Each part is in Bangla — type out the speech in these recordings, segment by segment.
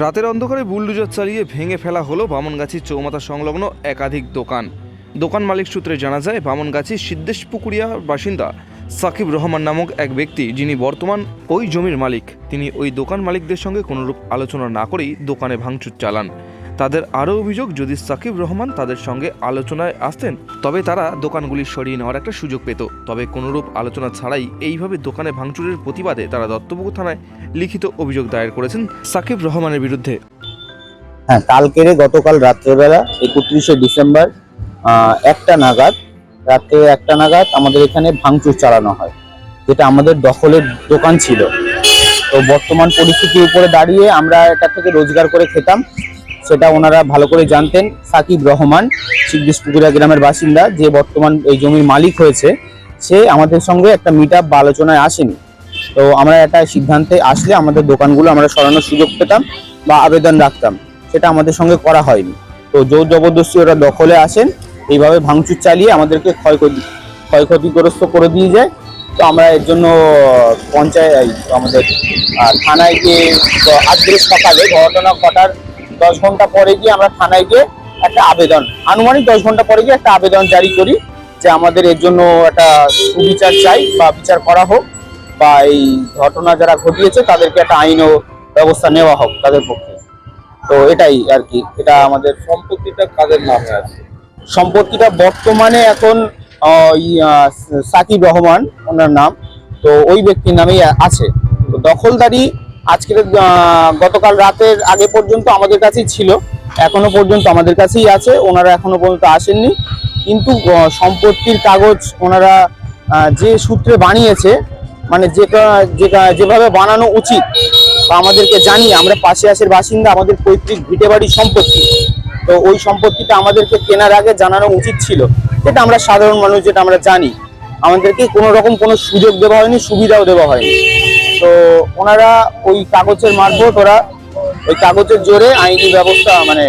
রাতের অন্ধকারে বুলডুজার চালিয়ে ভেঙে ফেলা হলো বামনগাছি চৌমাথা সংলগ্ন একাধিক দোকান। দোকান মালিক সূত্রে জানা যায়, বামনগাছি সিদ্দেশ পুকুরিয়ার বাসিন্দা সাকিব রহমান নামক এক ব্যক্তি, যিনি বর্তমান ওই জমির মালিক। তিনি ওই দোকান মালিকদের সঙ্গে কোনোরূপ আলোচনা না করেই দোকানে ভাঙচুর চালান। তাদের আরও অভিযোগ, যদি সাকিব রহমান তাদের সঙ্গে আলোচনায় আসতেন, তবে তারা দোকানগুলি সরিয়ে নেওয়ার একটা সুযোগ পেত। তবে কোনোরূপ আলোচনা ছাড়াই এইভাবে দোকানে ভাঙচুরের প্রতিবাদে তারা দত্তপুকুর থানায় লিখিত অভিযোগ দায়ের করেছেন সাকিব রহমানের বিরুদ্ধে। হ্যাঁ কালকেরে গতকাল রাত্রেবেলা একত্রিশে ডিসেম্বর একটা নাগাদ, রাত্রে একটা নাগাদ আমাদের এখানে ভাঙচুর চালানো হয়, যেটা আমাদের দখলের দোকান ছিল। তো বর্তমান পরিস্থিতির উপরে দাঁড়িয়ে আমরা এটা থেকে রোজগার করে খেতাম। সেটা ওনারা ভালো করে জানতেন। সাকিব রহমান শিবদিসপুকুরা গ্রামের বাসিন্দা, যে বর্তমান এই জমির মালিক হয়েছে, সে আমাদের সঙ্গে একটা মিট আপ বা আলোচনায় আসেনি। তো আমরা একটা সিদ্ধান্তে আসলে আমাদের দোকানগুলো আমরা সরানোর সুযোগ পেতাম বা আবেদন রাখতাম। সেটা আমাদের সঙ্গে করা হয়নি। তো জোর জবরদস্তি ওরা দখলে আসেন, এইভাবে ভাঙচুর চালিয়ে আমাদেরকে ক্ষয়ক্ষতি, ক্ষয়ক্ষতিগ্রস্ত করে দিয়ে যায়। তো আমরা এর জন্য পঞ্চায়েত আমাদের থানায় গিয়ে আজকে সকালে ঘটনা ঘটার দশ ঘণ্টা পরে গিয়ে আমরা থানায় গিয়ে একটা আবেদন আনুমানিক দশ ঘণ্টা পরে গিয়ে একটা আবেদন জারি করি যে আমাদের এর জন্য একটা সুবিচার চাই বা বিচার করা হোক বা এই ঘটনা যারা ঘটিয়েছে তাদেরকে একটা আইন ও ব্যবস্থা নেওয়া হোক তাদের পক্ষে। তো এটাই আর কি এটা আমাদের সম্পত্তিটা কাদের নামে আছে? সম্পত্তিটা বর্তমানে এখন সাকিব রহমান ওনার নাম তো ওই ব্যক্তির নামেই আছে। তো দখলদারি আজকের গতকাল রাতের আগে পর্যন্ত আমাদের কাছেই ছিল। এখনও পর্যন্ত আমাদের কাছেই আছে। ওনারা এখনও পর্যন্ত আসেননি। কিন্তু সম্পত্তির কাগজ ওনারা যে সূত্রে বানিয়েছে মানে যেটা যেটা যেভাবে বানানো উচিত বা আমাদেরকে জানি আমরা পাশে আশের বাসিন্দা, আমাদের পৈতৃক ভিটে বাড়ির সম্পত্তি। তো ওই সম্পত্তিটা আমাদেরকে কেনার আগে জানানো উচিত ছিল, যেটা আমরা সাধারণ মানুষ যেটা আমরা জানি। আমাদেরকে কোনো রকম কোনো সুযোগ দেওয়া হয়নি, সুবিধাও দেওয়া হয়নি। তো ওনারা ওই কাগজের মারফত ওরা ওই কাগজের জোরে আইনি ব্যবস্থা মানে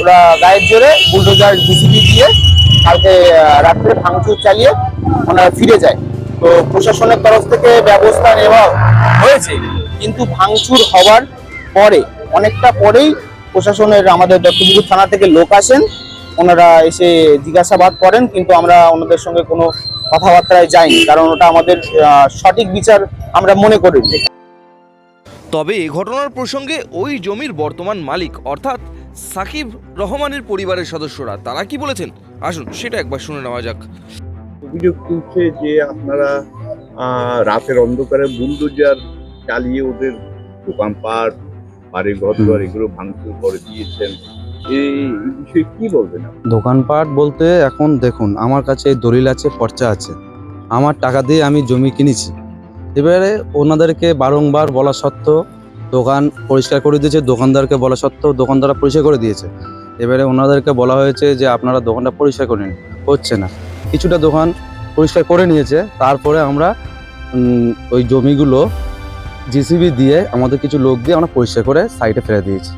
ওরা গায়ের জোরে বুলডোজার ডিসিপি দিয়ে কালকে রাত্রে ভাঙচুর চালিয়ে ওনারা ফিরে যায়। তো প্রশাসনের তরফ থেকে ব্যবস্থা নেওয়া হয়েছে, কিন্তু ভাঙচুর হওয়ার পরে, অনেকটা পরেই প্রশাসনের আমাদের দত্তপুকুর থানা থেকে লোক আসেন, ওনারা এসে জিজ্ঞাসাবাদ করেন, কিন্তু আমরা ওনাদের সঙ্গে কোনো কথাবার্তায় যাইনি, কারণ ওটা আমাদের সঠিক বিচার আমরা মনে করি তবে এ ঘটনার প্রসঙ্গে ওই জমির বর্তমান মালিক অর্থাৎ সাকিব রহমানের পরিবারের সদস্যরা তারা কি বলেছেন? আসুন সেটা একবার শুনে নেওয়া যাক। অভিযোগ তুলছে যে আপনারা রাতের অন্ধকারে বুলডোজার চালিয়ে ওদের দোকানপাট বাড়ি ঘর এগুলো ভাঙচুর করে দিয়েছেন। এই বিষয়ে কি বলবেন? দোকানপাট বলতে এখন দেখুন আমার কাছে দলিল আছে পর্চা আছে। আমার টাকা দিয়ে আমি জমি কিনেছি। এবারে ওনাদেরকে বারংবার বলা সত্ত্বেও দোকান পরিষ্কার করে দিয়েছে, দোকানদারকে বলা সত্ত্বেও দোকানদাররা পরিষ্কার করে দিয়েছে। এবারে ওনাদেরকে বলা হয়েছে যে, আপনারা দোকানটা পরিষ্কার করে নিন। হচ্ছে না। কিছুটা দোকান পরিষ্কার করে নিয়েছে, তারপরে আমরা ওই জমিগুলো জিসিবি দিয়ে আমাদের কিছু লোক দিয়ে আমরা পরিষ্কার করে সাইডে ফেলে দিয়েছি।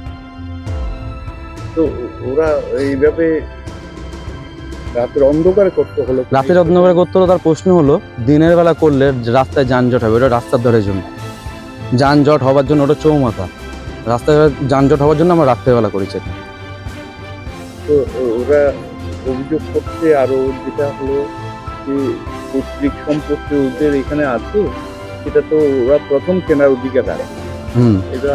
তো ওরা এইভাবে রাতের অন্ধকারে করতে হলো রাতের অন্ধকারে করতে হলো তার প্রশ্ন হলো দিনের বেলা করলে রাস্তায় যানজট হবে ওটা রাস্তার ধারের জন্য। যানজট হওয়ার জন্য ওটা চৌমাথা। রাস্তায় যানজট হওয়ার জন্য আমরা রাত্রেবেলা করেছি এটা। তো ওরা অভিযোগ করছে আরও যেটা হলো যে পৈতৃক সম্পত্তি ওদের এখানে আছে সেটা তো ওরা প্রথম কেনার অধিকার আছে হুম। এটা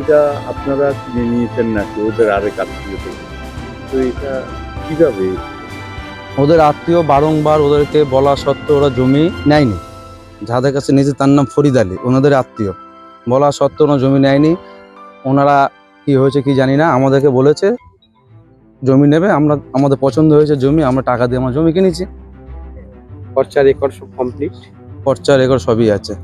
এটা আপনারা কিনে নিয়েছেন নাকি? ওদের আরেক আত্মীয় তো এটা কীভাবে? ওদের আত্মীয় বারংবার ওদেরকে বলা সত্ত্বেও ওরা জমি নেয়নি। যাদের কাছে নিয়েছে তার নাম ফরিদ আলী ওনাদের আত্মীয়। বলা সত্ত্বেও ওরা জমি নেয়নি। ওনারা কি হয়েছে কি জানি না আমাদেরকে বলেছে জমি নেবে আমরা আমাদের পছন্দ হয়েছে জমি আমরা টাকা দিয়ে আমরা জমি কিনেছি। খরচা রেকর্ড সব কমপ্লিট খরচা রেকর্ড সবই আছে।